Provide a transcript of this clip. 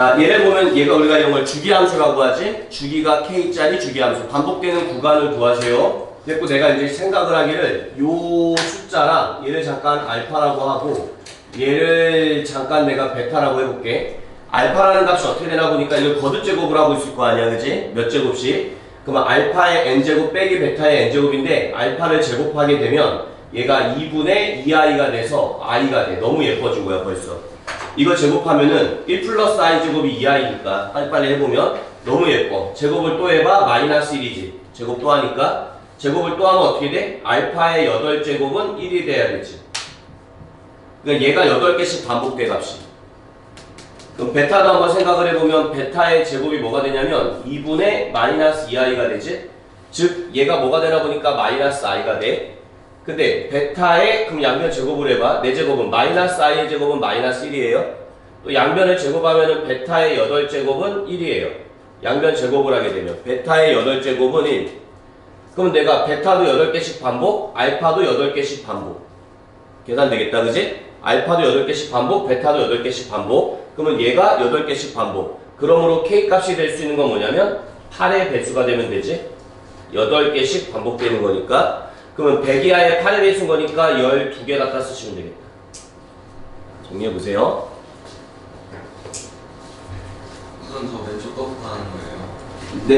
자, 얘를 보면 얘가 우리가 이런 걸 주기함수라고 하지. 주기가 k짜리 주기함수. 반복되는 구간을 구하세요. 됐고 내가 이제 생각을 하기를 요 숫자랑 얘를 잠깐 알파라고 하고 얘를 잠깐 내가 베타라고 해볼게. 알파라는 값이 어떻게 되나 보니까 이걸 거듭 제곱을 하고 있을 거 아니야, 그지? 몇 제곱씩? 그러면 알파의 n제곱 빼기 베타의 n제곱인데 알파를 제곱하게 되면 얘가 2분의 2i가 돼서 i가 돼. 너무 예뻐진 거야, 벌써. 이거 제곱하면은 1 플러스 i 제곱이 2i니까 빨리빨리 해보면 너무 예뻐. 제곱을 또 해봐 마이너스 1이지. 제곱 또 하니까 제곱을 또 하면 어떻게 돼? 알파의 8제곱은 1이 돼야 되지. 그러니까 얘가 8개씩 반복돼 값이. 그럼 베타도 한번 생각을 해보면 베타의 제곱이 뭐가 되냐면 2분의 마이너스 2i가 되지. 즉 얘가 뭐가 되나 보니까 마이너스 i가 돼. 근데 베타의 그럼 양변 제곱을 해봐. 내 제곱은 마이너스 i의 제곱은 마이너스 1이에요. 또 양변을 제곱하면은 베타의 8제곱은 1이에요. 양변 제곱을 하게 되면 베타의 8제곱은 1. 그럼 내가 베타도 8개씩 반복, 알파도 8개씩 반복. 계산되겠다, 그지? 알파도 8개씩 반복, 베타도 8개씩 반복. 그러면 얘가 8개씩 반복. 그러므로 k 값이 될 수 있는 건 뭐냐면 8의 배수가 되면 되지. 8개씩 반복되는 거니까. 그러면 100 이하에 8의 배수인 거니까 12개 갖다 쓰시면 되겠다. 정리해보세요. 우선 저 왼쪽 거부터 하는 거예요. 네.